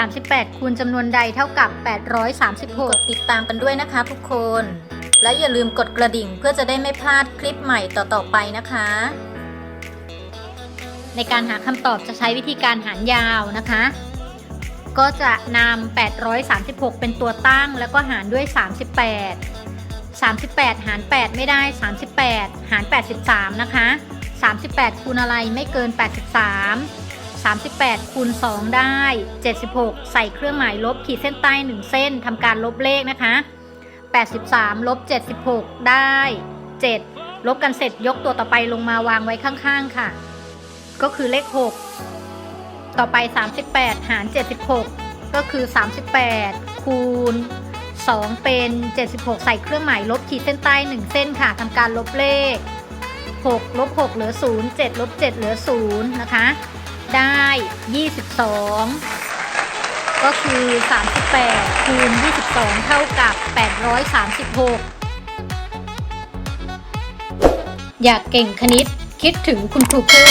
38 คูณจำนวนใดเท่ากับ 836 ติดตามกันด้วยนะคะทุกคน และอย่าลืมกดกระดิ่งเพื่อจะได้ไม่พลาดคลิปใหม่ต่อๆไปนะคะ ในการหาคำตอบจะใช้วิธีการหารยาวนะคะ ก็จะนำ 836 เป็นตัวตั้งแล้วก็หารด้วย 38 38 หาร 8 ไม่ได้ 38 หาร 83 นะคะ 38 คูณอะไรไม่เกิน 83 38คูณ2ได้ 76 ใส่เครื่องหมายลบขีดเส้นใต้ 1 เส้นทำการลบเลขนะคะ 83 ลบ 76 ได้ 7 ลบกันเสร็จยกตัวต่อไปลงมาวางไว้ข้างๆค่ะ ก็คือเลข 6 ต่อไป 38 หาร 76 ก็คือ 38 คูณ 2 เป็น 76 ใส่เครื่องหมายลบขีดเส้นใต้ 1 เส้นค่ะทำการลบเลข6ลบ6เหลือ 0 7ลบ7เหลือ 0 นะคะ ได้ 22 ก็คือ 38 คูณ 22 เท่ากับ 836 อยากเก่งคณิตคิดถึงคุณครูพึ่ง